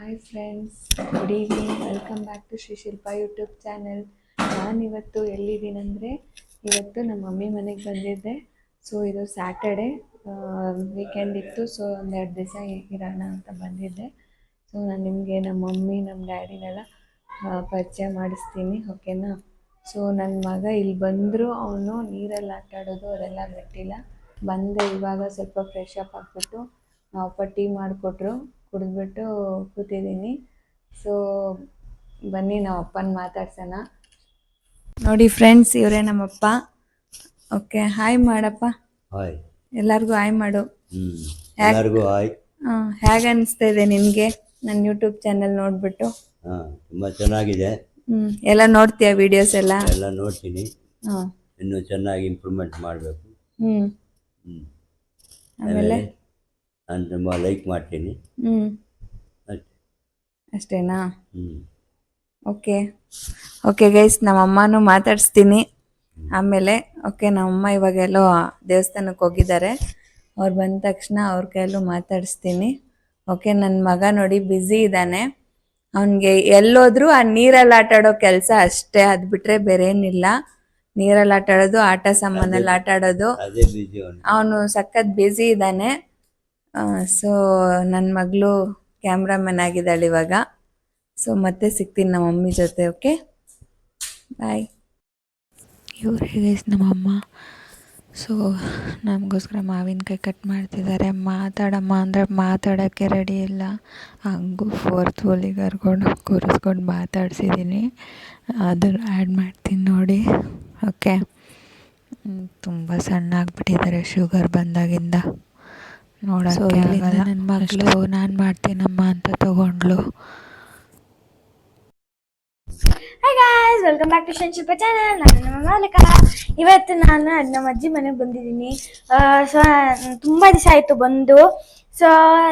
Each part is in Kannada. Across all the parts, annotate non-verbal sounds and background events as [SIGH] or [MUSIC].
Hi friends good evening welcome back to Shri Shilpa YouTube channel ನಾನಿವತ್ತು ಎಲ್ಲಿದ್ದೀನಂದರೆ ಇವತ್ತು ನಮ್ಮ ಮಮ್ಮಿ ಮನೆಗೆ ಬಂದಿದ್ದೆ. ಸೊ ಇದು ಸ್ಯಾಟರ್ಡೆ ವೀಕೆಂಡ್ ಇತ್ತು. ಸೊ ಒಂದೆರಡು ದಿವಸ ಇರೋಣ ಅಂತ ಬಂದಿದ್ದೆ. ಸೊ ನಾನು ನಿಮಗೆ ನಮ್ಮ ಮಮ್ಮಿ, ನಮ್ಮ ಡ್ಯಾಡಿನೆಲ್ಲ ಪರಿಚಯ ಮಾಡಿಸ್ತೀನಿ ಓಕೆನಾ ಸೊ ನನ್ನ ಮಗ ಇಲ್ಲಿ ಬಂದರೂ. ಅವನು ನೀರಲ್ಲಿ ಆಟ ಆಡೋದು ಅದೆಲ್ಲ ಬಿಟ್ಟಿಲ್ಲ ಬಂದೆ ಇವಾಗ ಸ್ವಲ್ಪ ಫ್ರೆಶ್ ಅಪ್ ಆಗಿಬಿಟ್ಟು. ನಾವಪ್ಪ ಟೀ ಮಾಡಿಕೊಟ್ರು. ಕುಡಿದ್ಬಿಟ್ಟು ಕೂತಿದ್ದೀನಿ. ಸೊ ಬನ್ನಿ ನಾವು ಅಪ್ಪನ ಮಾತಾಡ್ಸೋಣ. ನೋಡಿ ಫ್ರೆಂಡ್ಸ್ ಇವರೇ ನಮ್ಮಪ್ಪ. ಓಕೆ ಹಾಯ್ ಮಾಡಪ್ಪ. ಹಾಯ್ ಎಲ್ಲರಿಗೂ ಹಾಯ್ ಮಾಡು. ಎಲ್ಲರಿಗೂ ಹಾಯ್ ಹೇಗೆ ಅನಿಸ್ತಾ ಇದೆ ನಿನಗೆ ನನ್ನ ಯೂಟ್ಯೂಬ್ ಚಾನೆಲ್ ನೋಡ್ಬಿಟ್ಟು. ತುಂಬ ಚೆನ್ನಾಗಿದೆ. ಎಲ್ಲ ನೋಡ್ತೀಯ ವಿಡಿಯೋಸ್ ಎಲ್ಲ? ಎಲ್ಲ ನೋಡ್ತೀನಿ. ಹಾ. ಇನ್ನೂ ಚೆನ್ನಾಗಿ ಇಂಪ್ರೂವ್ಮೆಂಟ್ ಮಾಡಬೇಕು. ಹ್ಞೂ ಹ್ಮ್. ಆಮೇಲೆ? ತುಂಬ ಲೈಕ್ ಮಾಡ್ತೀನಿ. ಅಷ್ಟೇನಾ? ಓಕೆ. ಓಕೆ ಗೈಸ್ ನಮ್ಮಮ್ಮನೂ ಮಾತಾಡಿಸ್ತೀನಿ. ಆಮೇಲೆ ಓಕೆ ನಮ್ಮಮ್ಮ ಇವಾಗೆಲ್ಲೋ ದೇವಸ್ಥಾನಕ್ಕೆ ಹೋಗಿದ್ದಾರೆ. ಅವ್ರು ಬಂದ ತಕ್ಷಣ ಅವ್ರ ಕೈಯಲ್ಲೂ ಮಾತಾಡಿಸ್ತೀನಿ. ಓಕೆ ನನ್ನ ಮಗ ನೋಡಿ ಬ್ಯುಸಿ ಇದ್ದಾನೆ. ಅವನಿಗೆ ಎಲ್ಲೋದ್ರೂ ಆ ನೀರಲ್ಲಿ ಆಟ ಆಡೋ ಕೆಲಸ ಅಷ್ಟೇ. ಅದು ಬಿಟ್ಟರೆ ಬೇರೆ ಏನಿಲ್ಲ ನೀರಲ್ಲಿ ಆಟ ಆಡೋದು ಆಟ ಸಾಮಾನಲ್ಲಿ ಆಟ ಆಡೋದು ಅವನು. ಸಖತ್ ಬ್ಯುಸಿ ಇದ್ದಾನೆ. ಸೊ ನನ್ನ ಮಗಳು ಕ್ಯಾಮ್ರಾಮನ್ ಆಗಿದ್ದಾಳೆ ಇವಾಗ. ಸೊ ಮತ್ತೆ ಸಿಗ್ತೀನಿ ನಮ್ಮ ಮಮ್ಮಿ ಜೊತೆ ಓಕೆ ಬಾಯ್ ಇವ್ರು ಹೇಗೆ ನಮ್ಮಮ್ಮ ಸೊ ನಮಗೋಸ್ಕರ ಮಾವಿನಕಾಯಿ ಕಟ್ ಮಾಡ್ತಿದ್ದಾರೆ. ಮಾತಾಡಮ್ಮ ಅಂದರೆ ಮಾತಾಡೋಕ್ಕೆ ರೆಡಿ ಇಲ್ಲ. ಹಂಗೂ ಫೋರ್ತ್ ಓಲಿ ಹರ್ಕೊಂಡು ಕೂರಿಸ್ಕೊಂಡು ಮಾತಾಡ್ಸಿದ್ದೀನಿ ಅದನ್ನು ಆ್ಯಡ್ ಮಾಡ್ತೀನಿ ನೋಡಿ ಓಕೆ ತುಂಬ ಸಣ್ಣ ಆಗಿಬಿಟ್ಟಿದ್ದಾರೆ ಶುಗರ್ ಬಂದಾಗಿಂದ. ನೋಡೋಕ್ಕೆ ಆಗಲ್ಲ. ನನ್ನ ಮಗಳು ನಾನು ಮಾಡ್ತೀನಮ್ಮ ಅಂತ ತಗೊಂಡ್ಲು hi guys welcome back to Shanshilpa channel ನಾನು ನಮ್ಮ ಮಾಲಕ. ಇವತ್ತು ನಾನು ನಮ್ಮ ಅಜ್ಜಿ ಮನೆಗೆ ಬಂದಿದ್ದೀನಿ. ಸೊ ತುಂಬ ದಿವಸ ಆಯಿತು ಬಂದು. ಸೊ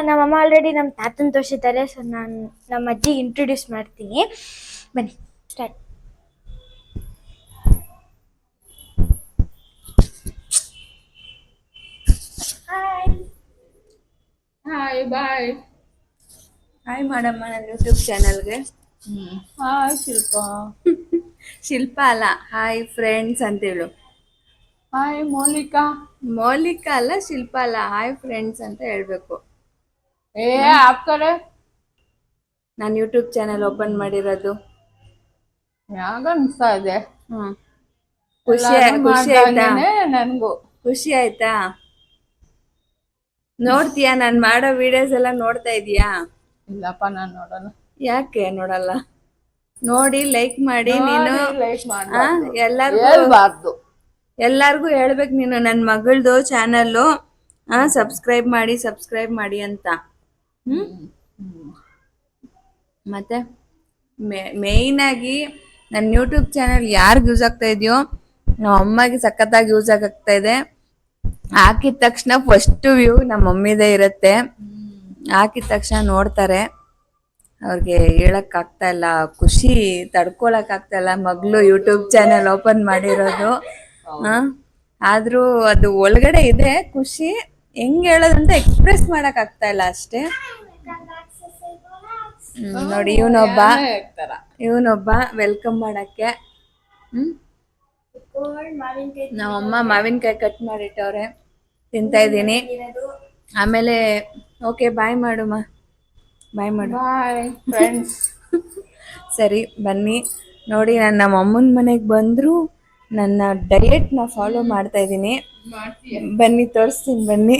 ನಮ್ಮಮ್ಮ ಆಲ್ರೆಡಿ ನಮ್ಮ ತಾತನ ತೋರಿಸಿದ್ದಾರೆ. ಸೊ ನಾನು ನಮ್ಮ ಅಜ್ಜಿ ಇಂಟ್ರೊಡ್ಯೂಸ್ ಮಾಡ್ತೀನಿ. ಬನ್ನಿ ಸ್ಟಾರ್ಟ್ ಹಾಯ್ ಬಾಯ್ ಹಾಯ್ ಮಾಡಮ್ಮ ನನ್ನ ಯೂಟ್ಯೂಬ್ ಚಾನಲ್ಗೆ ಹಾಯ್ ಶಿಲ್ಪ. ಶಿಲ್ಪ ಅಲ್ಲ ಹಾಯ್ ಫ್ರೆಂಡ್ಸ್ ಅಂತೇಳು. ಹಾಯ್ ಮೌಲಿಕಾ ಮೌಲಿಕಾ ಅಲ್ಲ ಶಿಲ್ಪ ಅಲ್ಲ ಹಾಯ್ ಫ್ರೆಂಡ್ಸ್ ಅಂತ ಹೇಳ್ಬೇಕು. ಏ ಆಗ್ತಾರೆ ನಾನು ಯೂಟ್ಯೂಬ್ ಚಾನಲ್ ಓಪನ್ ಮಾಡಿರೋದು. ಯಾವಾಗ ಅನ್ಸ್ತಾ ಇದೆ? ಹ್ಮ್. ಖುಷಿ ಖುಷಿ ಆಯ್ತಾ? ನನ್ಗೂ. ಖುಷಿ ಆಯ್ತಾ? ನೋಡ್ತೀಯಾ? ನಾನ್ ಮಾಡೋ ವಿಡಿಯೋಸ್ ಎಲ್ಲ ನೋಡ್ತಾ ಇದೀಯಾ? ಇಲ್ಲಪ್ಪ ನಾನು ನೋಡಲ್ಲ. ಯಾಕೆ ನೋಡಲ್ಲ? ನೋಡಿ ಲೈಕ್ ಮಾಡಿ ನೀನು ಎಲ್ಲಾರ್ಗು ಎಲ್ಲಾರ್ಗೂ ಹೇಳ್ಬೇಕು ನೀನು ನನ್ ಮಗಳದು ಚಾನಲ್ ಆ ಸಬ್ಸ್ಕ್ರೈಬ್ ಮಾಡಿ ಸಬ್ಸ್ಕ್ರೈಬ್ ಮಾಡಿ ಅಂತ. ಹ್ಮ್? ಮತ್ತೆ ಮೇನ್ ಆಗಿ ನನ್ನ ಯೂಟ್ಯೂಬ್ ಚಾನಲ್ ಯಾರಿಗೆ ಯೂಸ್ ಆಗ್ತಾ ಇದೆಯೋ ನಮ್ಮ ಅಮ್ಮಗೆ ಸಖತ್ತಾಗಿ ಯೂಸ್ ಆಗ್ತಾ ಇದೆ. ಹಾಕಿದ ತಕ್ಷಣ ಫಸ್ಟ್ ವ್ಯೂ ನಮ್ಮ ಮಮ್ಮಿದೇ ಇರುತ್ತೆ. ಹಾಕಿದ ತಕ್ಷಣ ನೋಡ್ತಾರೆ. ಅವ್ರಿಗೆ ಹೇಳಕ್ ಆಗ್ತಾ ಇಲ್ಲ ಖುಷಿ ತಡ್ಕೊಳಕ್ ಆಗ್ತಾ ಇಲ್ಲ. ಮಗಳು ಯೂಟ್ಯೂಬ್ ಚಾನೆಲ್ ಓಪನ್ ಮಾಡಿರೋದು. ಆದ್ರೂ ಅದು ಒಳಗಡೆ ಇದೆ ಖುಷಿ. ಹೆಂಗ್ ಹೇಳೋದಂತ ಎಕ್ಸ್ಪ್ರೆಸ್ ಮಾಡಕ್ ಆಗ್ತಾ ಇಲ್ಲ ಅಷ್ಟೇ. ನೋಡಿ ಇವನೊಬ್ಬ. ಇವನೊಬ್ಬ ವೆಲ್ಕಮ್ ಮಾಡಕ್ಕೆ. ಹ್ಮ್? ನಮ್ಮಮ್ಮ ಮಾವಿನಕಾಯಿ ಕಟ್ ಮಾಡಿಟ್ಟವ್ರೆ. ತಿಂತಾ ಇದ್ದೀನಿ. ಆಮೇಲೆ ಓಕೆ ಬಾಯ್ ಮಾಡುಮ್ಮ ಬಾಯ್ ಮಾಡು. ಬಾಯ್ ಫ್ರೆಂಡ್ಸ್ [LAUGHS] ಸರಿ ಬನ್ನಿ. ನೋಡಿ ನಾನು ನಮ್ಮ ಅಮ್ಮನ ಮನೆಗೆ ಬಂದರೂ ನನ್ನ ಡಯೆಟ್ನ ಫಾಲೋ ಮಾಡ್ತಾ ಇದ್ದೀನಿ. ಬನ್ನಿ ತೋರಿಸ್ತೀನಿ. ಬನ್ನಿ.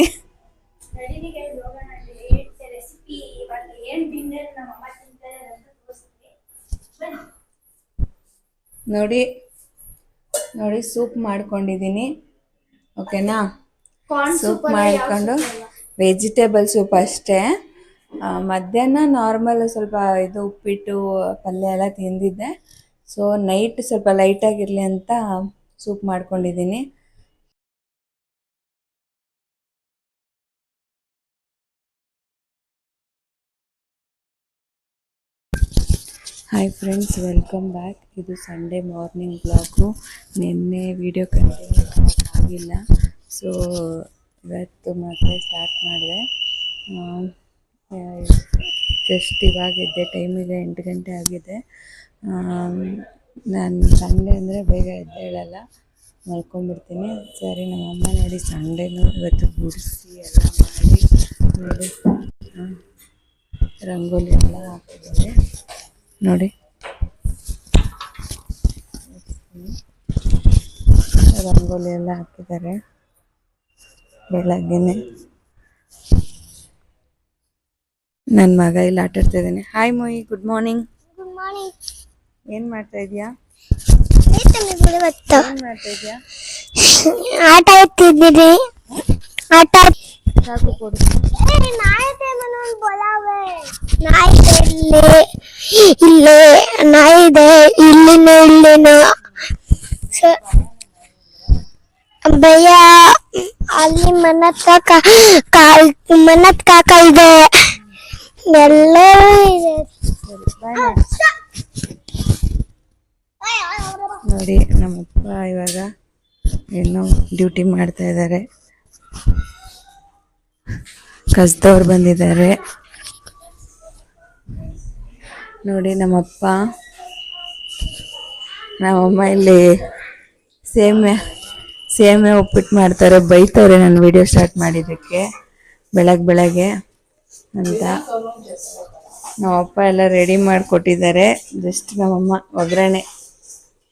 ನೋಡಿ ನೋಡಿ ಸೂಪ್ ಮಾಡ್ಕೊಂಡಿದ್ದೀನಿ. ಓಕೆನಾ ಸೂಪ್ ಮಾಡಿಕೊಂಡು ವೆಜಿಟೇಬಲ್ ಸೂಪ್ ಅಷ್ಟೇ. ಮಧ್ಯಾಹ್ನ ನಾರ್ಮಲ್ ಸ್ವಲ್ಪ ಇದು ಉಪ್ಪಿಟ್ಟು ಪಲ್ಯ ಎಲ್ಲ ತಿಂದಿದ್ದೆ. ಸೊ ನೈಟ್ ಸ್ವಲ್ಪ ಲೈಟಾಗಿರಲಿ ಅಂತ ಸೂಪ್ ಮಾಡ್ಕೊಂಡಿದ್ದೀನಿ. ಹಾಯ್ ಫ್ರೆಂಡ್ಸ್ ವೆಲ್ಕಮ್ ಬ್ಯಾಕ್ ಇದು ಸಂಡೇ ಮಾರ್ನಿಂಗ್ ಬ್ಲಾಗು ನಿನ್ನೆ ವಿಡಿಯೋ ಕಂಟಿನ್ಯೂ ಆಗಿಲ್ಲ. ಸೊ ಇವತ್ತು ಮತ್ತೆ ಸ್ಟಾರ್ಟ್ ಮಾಡಿದೆ. ಜಸ್ಟ್ ಇವಾಗಿದ್ದೆ ಟೈಮಿಗೆ ಎಂಟು ಗಂಟೆ ಆಗಿದೆ. ನಾನು ಸಂಡೇ ಅಂದರೆ ಬೇಗ ಎದ್ದೇಳಲ್ಲ. ಮಲ್ಕೊಂಡ್ಬಿಡ್ತೀನಿ. ಸರಿ, ನಮ್ಮಮ್ಮ ನೋಡಿ ಸಂಡೇನೂ ಇವತ್ತು ಗುಡಿಸಿ ಎಲ್ಲ ಮಾಡಿ ನೋಡಿ ರಂಗೋಲಿ ಎಲ್ಲ ಹಾಕಿದ್ದಾರೆ. ನೋಡಿ. ರಂಗೋಲಿ ಎಲ್ಲ ಹಾಕಿದ್ದಾರೆ. ಬೆಳಗ್ಗೆನೆ. ನನ್ನ ಮಗ ಇಲ್ಲಿ ಆಟ ಆಡ್ತಾ ಇದ್ದಾನೆ ಹಾಯ್ ಮೊಯಿ ಗುಡ್ ಮಾರ್ನಿಂಗ್ ಗುಡ್ ಮಾರ್ನಿಂಗ್ ಏನ್ ಮಾಡ್ತಾ ಇದೀಯಾ? ಏನ್ ಮಾಡ್ತಾ ಇದೀಯಾ? ಆಟ ಆಡ್ತಿದ್ದೀರಿ ಆಟ ಸಾಕು ಕೊಡು. ನಾಯಿ ಇಲ್ಲಿ ಇಲ್ಲಿ ನಾಯಿ ಇದೆ ಇಲ್ಲಿನ ಇಲ್ಲಿನ. ಭಯ ಅಲ್ಲಿ ಮನತ್ ಕಾಕ ಕಾ- ಮನತ್ ಕಾಕ ಇದೆ. ಎಲ್ಲರೂ ಇದೆ. ನೋಡಿ ನಮ್ಮಪ್ಪ ಇವಾಗ ಏನೋ ಡ್ಯೂಟಿ ಮಾಡ್ತಾ ಇದ್ದಾರೆ ಕಸ್ದವ್ರು ಬಂದಿದ್ದಾರೆ. ನೋಡಿ ನಮ್ಮಪ್ಪ. ನಮ್ಮಮ್ಮ ಇಲ್ಲಿ ಸೇಮೆ ಸೇಮೆ ಉಪ್ಪಿಟ್ಟು ಮಾಡ್ತಾರೆ. ಬೈತವ್ರೆ ನಾನು ವಿಡಿಯೋ ಸ್ಟಾರ್ಟ್ ಮಾಡಿದ್ದಕ್ಕೆ. ಬೆಳಗ್ಗೆ ಬೆಳಗ್ಗೆ ಅಂತ. ನಮ್ಮಪ್ಪ ಎಲ್ಲ ರೆಡಿ ಮಾಡಿಕೊಟ್ಟಿದ್ದಾರೆ. ಜಸ್ಟ್ ನಮ್ಮಮ್ಮ ಒಗ್ಗರಣೆ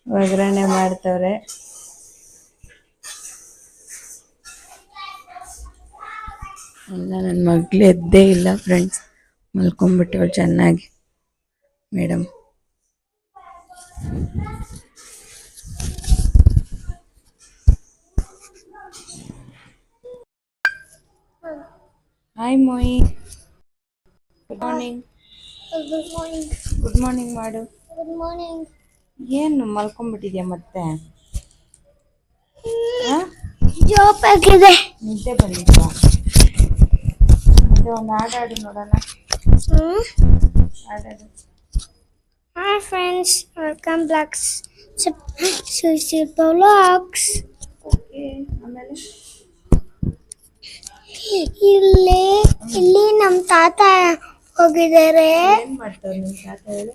ಒಗ್ಗರಣೆ ಮಾಡ್ತವ್ರೆ. ಎಲ್ಲ ನನ್ನ ಮಗಳು ಎದ್ದೇ ಇಲ್ಲ ಫ್ರೆಂಡ್ಸ್ ಮಲ್ಕೊಂಡ್ಬಿಟ್ಟವಳು ಚೆನ್ನಾಗಿ. Madam hi ಮೋಯಿ good morning good morning good morning ಮಾಡು. ಗುಡ್ ಮಾರ್ನಿಂಗ್ ಏನು ಮಲ್ಕೊಂಡ್ಬಿಟ್ಟಿದ್ಯಾ ಮತ್ತೆ? ನಿದ್ದೆ ಬಂದಿದ್ವಾ ಮತ್ತೆ ಒಂದು ಹಾಡು ಹಾಡು ನೋಡೋಣ ಹಾಡಾಡು hi friends welcome blocks Sushi blogs okay ಆಮೇಲೆ ಇಲ್ಲಿ ಇಲ್ಲಿ ನಮ್ಮ ತಾತ ಹೋಗಿದ್ದಾರೆ. ಏನ್ ಮಾಡ್ತಾರೆ ನಿಮ್ ತಾತ ಹೇಳು?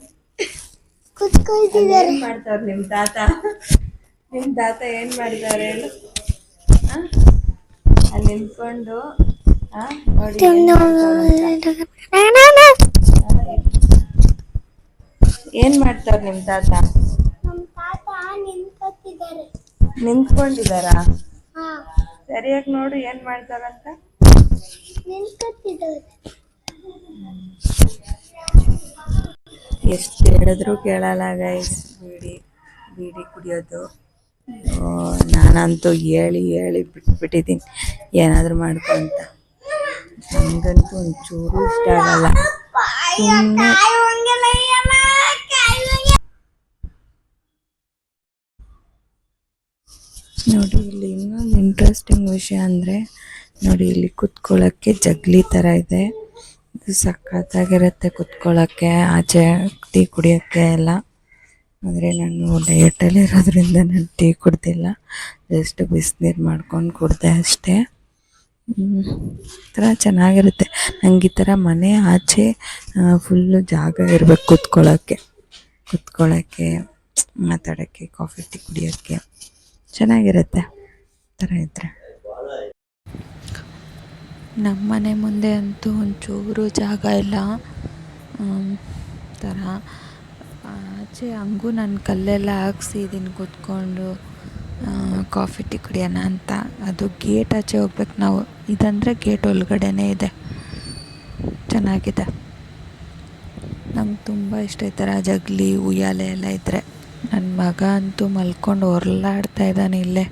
ಕುತ್ಕೊಳ್ತಿದ್ದಾರೆ. ಏನ್ ಮಾಡ್ತಾವ್ರ ನಿಮ್ ತಾತ? ನಿಮ್ ತಾತ ಏನ್ ಮಾಡ್ತಾರೆ ಹೇಳು? ಅಲ್ಲಿ ನಿಂತ್ಕೊಂಡು ಏನ್ ಮಾಡ್ತಾರ ನಿಮ್ ತಾತ? ನಿಂತ್ಕೊಂಡಿದಾರ ಸರಿಯಾಗಿ ನೋಡು ಏನ್ ಮಾಡ್ತಾರಂತ? ಎಷ್ಟು ಹೇಳಿದ್ರು ಕೇಳಲ್ಲ ಗೈಸ್ ಬೀಡಿ ಬೀಡಿ ಕುಡಿಯೋದು. ನಾನಂತೂ ಹೇಳಿ ಹೇಳಿ ಬಿಟ್ಬಿಟ್ಟಿದ್ದೀನಿ ಏನಾದರೂ ಮಾಡ್ಕೊ ಅಂತ. ನನಗಂತೂ ಒಂಚೂರು ಇಷ್ಟ ಆಗಲ್ಲ. ನೋಡಿ, ಇಲ್ಲಿ ಇನ್ನೊಂದು ಇಂಟ್ರೆಸ್ಟಿಂಗ್ ವಿಷಯ ಅಂದರೆ, ನೋಡಿ, ಇಲ್ಲಿ ಕುತ್ಕೊಳ್ಳೋಕ್ಕೆ ಜಗ್ಲಿ ಥರ ಇದೆ. ಇದು ಸಖತ್ತಾಗಿರುತ್ತೆ ಕುತ್ಕೊಳ್ಳೋಕ್ಕೆ, ಆಚೆ ಟೀ ಕುಡಿಯೋಕ್ಕೆ ಎಲ್ಲ. ಆದರೆ ನಾನು ಡಯಟಲ್ಲಿ ಇರೋದ್ರಿಂದ ನಾನು ಟೀ ಕುಡ್ದಿಲ್ಲ. ಜಸ್ಟ್ ಬಿಸಿನೀರು ಮಾಡ್ಕೊಂಡು ಕುಡಿದೆ ಅಷ್ಟೇ. ಹ್ಮ್. ಈ ಥರ ಚೆನ್ನಾಗಿರುತ್ತೆ. ನಂಗೆ ಈ ಥರ ಮನೆ ಆಚೆ ಫುಲ್ಲು ಜಾಗ ಇರಬೇಕು ಕುತ್ಕೊಳ್ಳೋಕ್ಕೆ ಕುತ್ಕೊಳ್ಳೋಕ್ಕೆ ಮಾತಾಡೋಕ್ಕೆ ಕಾಫಿ ಟೀ ಕುಡಿಯೋಕ್ಕೆ ಚೆನ್ನಾಗಿರುತ್ತೆ. ಥರ ಇದ್ದರೆ ನಮ್ಮ ಮನೆ ಮುಂದೆ ಅಂತೂ ಒಂಚೂರು ಜಾಗ ಇಲ್ಲ. ಥರ. ಆಚೆ ಹಂಗೂ ನಾನು ಕಲ್ಲೆಲ್ಲ ಹಾಕ್ಸಿದ್ದೀನಿ ಕುತ್ಕೊಂಡು. ಕಾಫಿ ಟೀ ಕುಡಿಯೋಣ ಅಂತ. ಅದು ಗೇಟ್ ಆಚೆ ಹೋಗ್ಬೇಕು ನಾವು. ಇದಂದರೆ ಗೇಟ್ ಒಳಗಡೆನೇ ಇದೆ. ಚೆನ್ನಾಗಿದೆ. ನಂಗೆ ತುಂಬ ಇಷ್ಟ ಈ ಥರ ಜಗಲಿ, ಉಯ್ಯಾಲೆ ಎಲ್ಲ ಇದ್ದರೆ ನನ್ನ ಮಗ ಅಂತೂ ಮಲ್ಕೊಂಡು ಹೊರ್ಲಾಡ್ತಾ ಇದ್ದಾನೆ ಇಲ್ಲೇ.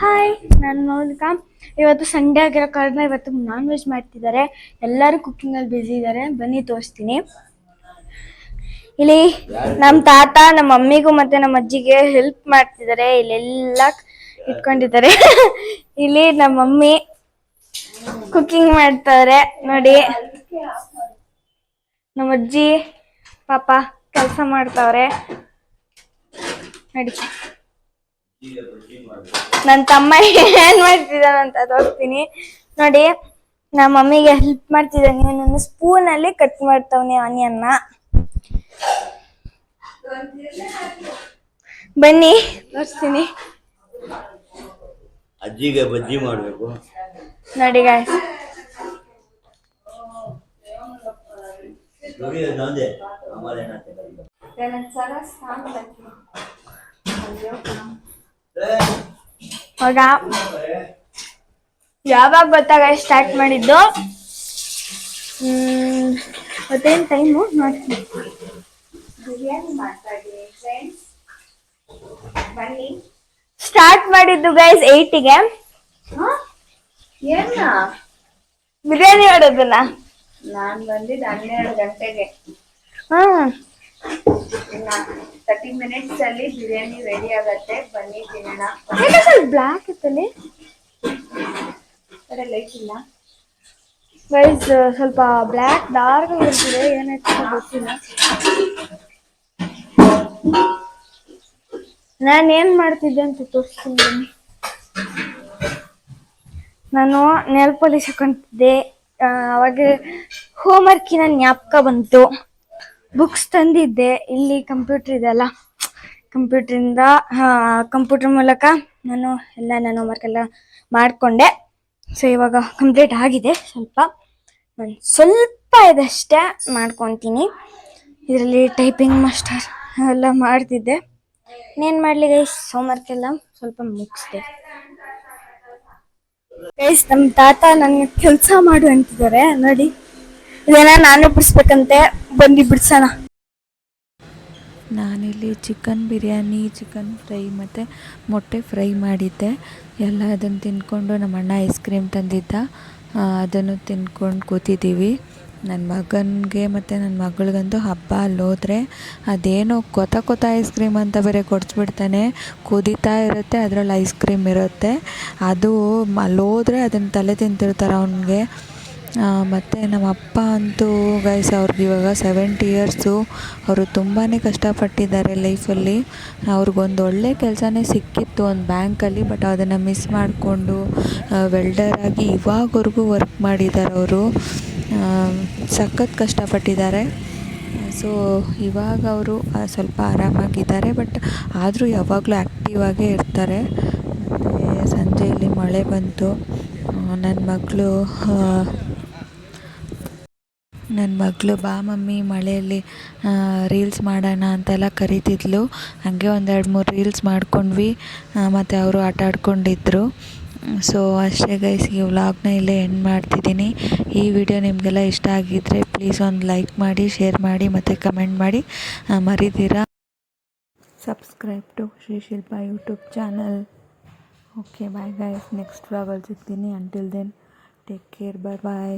ಹಾಯ್ ನಾನು ಮೌಲಿಕಾ ಇವತ್ತು ಸಂಡೆ ಆಗಿರೋ ಕಾರಣ ಇವತ್ತು ನಾನ್ ವೆಜ್ ಮಾಡ್ತಿದ್ದಾರೆ. ಎಲ್ಲರೂ ಕುಕ್ಕಿಂಗಲ್ಲಿ ಬ್ಯುಸಿ ಇದ್ದಾರೆ. ಬನ್ನಿ, ತೋರಿಸ್ತೀನಿ. ಇಲ್ಲಿ ನಮ್ಮ ತಾತ ನಮ್ಮ ಮಮ್ಮಿಗೂ ಮತ್ತೆ ನಮ್ಮ ಅಜ್ಜಿಗೆ ಹೆಲ್ಪ್ ಮಾಡ್ತಿದ್ದಾರೆ. ಇಲ್ಲೆಲ್ಲ ಇಟ್ಕೊಂಡಿದ್ದಾರೆ. ಇಲ್ಲಿ ನಮ್ಮ ಮಮ್ಮಿ ಕುಕಿಂಗ್ ಮಾಡ್ತಾರೆ. ನೋಡಿ. ನಮ್ಮ ಅಜ್ಜಿ, ಪಾಪ ಕೆಲಸ ಮಾಡ್ತಾವ್ರೆ. ನೋಡಿ. ನನ್ನ ತಮ್ಮ ಏನ್ ಮಾಡ್ತಿದ್ದಾನಂತ ತೋರಿಸ್ತೀನಿ. ನೋಡಿ ನಮ್ಮ ಮಮ್ಮಿಗೆ ಹೆಲ್ಪ್ ಮಾಡ್ತಿದ್ದಾನೆ. ನನ್ನ ಸ್ಪೂನ್ ಅಲ್ಲಿ ಕಟ್ ಮಾಡ್ತಾವನೆ ಆನಿಯನ್ನ ಬನ್ನಿ ತೋರಿಸ್ತೀನಿ. ಅಜ್ಜಿಗೆ ಬಜ್ಜಿ ಮಾಡಬೇಕು. ನೋಡಿ ಗಾಯ್ಸ್ ನೋಡಿ ಸ್ಥಾನ ಆಮೇಲೆ ಏನಾಗ್ತದೆ? ಇವಾಗ ಯಾವಾಗ ಗೊತ್ತಾಗ ಸ್ಟಾರ್ಟ್ ಮಾಡಿದ್ದು? ಹ್ಮ್ ಮತ್ತೇನ್ ಟೈಮು ನೋಡ್ತೀನಿ ಸ್ಟಾರ್ಟ್ ಮಾಡಿದ್ದು ಗೈಸ್ ಏಯ್ಟಿಗೆ ಏನ? ಬಿರಿಯಾನಿ ಮಾಡೋದನ್ನ? ನಾನ್ ಬಂದಿದ್ದು ಹನ್ನೆರಡು ಗಂಟೆಗೆ. ಹ್ಮ್. ತರ್ಟಿ ಮಿನಿಟ್ಸ್ ಅಲ್ಲಿ ಬಿರಿಯಾನಿ ರೆಡಿ ಆಗತ್ತೆ. ಬನ್ನಿ ತಿನ್ನೋಣ. ಸ್ವಲ್ಪ ಬ್ಲ್ಯಾಕ್ ಇತ್ತಲ್ಲಿ? ಕಡೆ ಲೈಟ್ ಇಲ್ಲ. ಗೈಸ್ ಸ್ವಲ್ಪ ಬ್ಲ್ಯಾಕ್ ಡಾರ್ಕ್ ಬರ್ತಿದೆ ಏನಾಯ್ತು ಗೊತ್ತಿಲ್ಲ. ನಾನು ಏನ್ ಮಾಡ್ತಿದ್ದೆ ಅಂತ ತೋರಿಸ್ತೀನಿ ಬನ್ನಿ. ನಾನು ನೆಲ್ ಪಾಲಿಶ್ ಹಾಕೊಂತಿದ್ದೆ. ಅವಾಗ ಹೋಮ್ವರ್ಕಿನ ಜ್ಞಾಪಕ ಬಂತು. ಬುಕ್ಸ್ ತಂದಿದ್ದೆ. ಇಲ್ಲಿ ಕಂಪ್ಯೂಟರ್ ಇದೆಲ್ಲ ಕಂಪ್ಯೂಟ್ರಿಂದ ಕಂಪ್ಯೂಟರ್ ಮೂಲಕ ನಾನು ಎಲ್ಲ ನಾನು ಹೋಮ್ವರ್ಕ್ ಎಲ್ಲ ಮಾಡಿಕೊಂಡೆ. ಸೊ ಇವಾಗ ಕಂಪ್ಲೀಟ್ ಆಗಿದೆ ಸ್ವಲ್ಪ. ಒಂದು ಸ್ವಲ್ಪ ಇದಷ್ಟೇ ಮಾಡ್ಕೊತೀನಿ. ಇದರಲ್ಲಿ ಟೈಪಿಂಗ್ ಮಾಸ್ಟರ್ ಎಲ್ಲ ಮಾಡ್ತಿದ್ದೆ. ಇನ್ನೇನು ಮಾಡಲಿ ಗೈಸ್ ಹೋಮ್ವರ್ಕ್ ಎಲ್ಲ ಸ್ವಲ್ಪ ಮುಗಿಸ್ದೆ. ಗೈಸ್ ನಮ್ಮ ತಾತ ನನಗೆ ಕೆಲಸ ಮಾಡು ಅಂತಿದ್ದಾರೆ. ನೋಡಿ. ಇದನ್ನ ನಾನೇ ಬಿಡಿಸ್ಬೇಕಂತೆ. ಬಂದು ಬಿಡ್ಸೋಣ. ನಾನಿಲ್ಲಿ ಚಿಕನ್ ಬಿರಿಯಾನಿ, ಚಿಕನ್ ಫ್ರೈ ಮತ್ತು ಮೊಟ್ಟೆ ಫ್ರೈ ಮಾಡಿದ್ದೆ. ಎಲ್ಲ ಅದನ್ನು ತಿನ್ಕೊಂಡು ನಮ್ಮ ಅಣ್ಣ ಐಸ್ ಕ್ರೀಮ್ ತಂದಿದ್ದ. ಅದನ್ನು ತಿನ್ಕೊಂಡು ಕೂತಿದ್ದೀವಿ. ನನ್ನ ಮಗನಿಗೆ ಮತ್ತು ನನ್ನ ಮಗಳಿಗಂತೂ ಹಬ್ಬ ಅಲ್ಲಿ ಹೋದರೆ ಅದೇನೋ ಕೊತ ಕೊತ ಐಸ್ ಕ್ರೀಮ್ ಅಂತ ಬೇರೆ ಕೊಡಿಸ್ಬಿಡ್ತಾನೆ. ಕುದೀತಾ ಇರುತ್ತೆ, ಅದರಲ್ಲಿ ಐಸ್ ಕ್ರೀಮ್ ಇರುತ್ತೆ. ಅದು ಅಲ್ಲಿ ಹೋದರೆ ಅದನ್ನು ತಲೆ ತಿಂತಿರ್ತಾರೆ ಅವನಿಗೆ. ಮತ್ತು ನಮ್ಮ ಅಪ್ಪ ಅಂತೂ ಗೈಸ್ ಅವ್ರಿಗೆ ಇವಾಗ ಸೆವೆಂಟಿ ಇಯರ್ಸು ಅವರು ತುಂಬಾ ಕಷ್ಟಪಟ್ಟಿದ್ದಾರೆ ಲೈಫಲ್ಲಿ ಅವ್ರಿಗೊಂದು ಒಳ್ಳೆ ಕೆಲಸನೇ ಸಿಕ್ಕಿತ್ತು ಒಂದು ಬ್ಯಾಂಕಲ್ಲಿ ಬಟ್ ಅದನ್ನು ಮಿಸ್ ಮಾಡಿಕೊಂಡು ವೆಲ್ಡರಾಗಿ ಇವಾಗವರೆಗೂ ವರ್ಕ್ ಮಾಡಿದ್ದಾರೆ ಅವರು. ಸಖತ್ ಕಷ್ಟಪಟ್ಟಿದ್ದಾರೆ. ಸೊ ಇವಾಗ ಅವರು ಸ್ವಲ್ಪ ಆರಾಮಾಗಿದ್ದಾರೆ ಬಟ್ ಆದರೂ ಯಾವಾಗಲೂ ಆ್ಯಕ್ಟಿವ್ ಆಗೇ ಇರ್ತಾರೆ. ಮತ್ತು ಸಂಜೆಯಲ್ಲಿ ಮಳೆ ಬಂತು. ನನ್ನ ಮಗಳು ನನ್ನ ಮಗಳು ಬಾ ಮಮ್ಮಿ, ಮಳೆಯಲ್ಲಿ ರೀಲ್ಸ್ ಮಾಡೋಣ ಅಂತೆಲ್ಲ ಕರೀತಿದ್ಲು. ಹಾಗೆ ಒಂದೆರಡು ಮೂರು ರೀಲ್ಸ್ ಮಾಡಿಕೊಂಡ್ವಿ. ಮತ್ತು ಅವರು ಆಟ ಆಡ್ಕೊಂಡಿದ್ರು. ಸೊ ಅಷ್ಟೇ ಗೈಸ್ ಈ ವ್ಲಾಗ್ನ ಇಲ್ಲೇ ಎಂಡ್ ಮಾಡ್ತಿದ್ದೀನಿ. ಈ ವಿಡಿಯೋ ನಿಮಗೆಲ್ಲ ಇಷ್ಟ ಆಗಿದ್ದರೆ ಪ್ಲೀಸ್ ಒಂದು ಲೈಕ್ ಮಾಡಿ ಶೇರ್ ಮಾಡಿ, ಮತ್ತು ಕಮೆಂಟ್ ಮಾಡಿ. ಮರಿದಿರ subscribe to Shri Shilpa YouTube channel okay bye guys next ವ್ಲಾಗಲ್ಲಿ ಸಿಗ್ತೀನಿ. Until then take care bye bye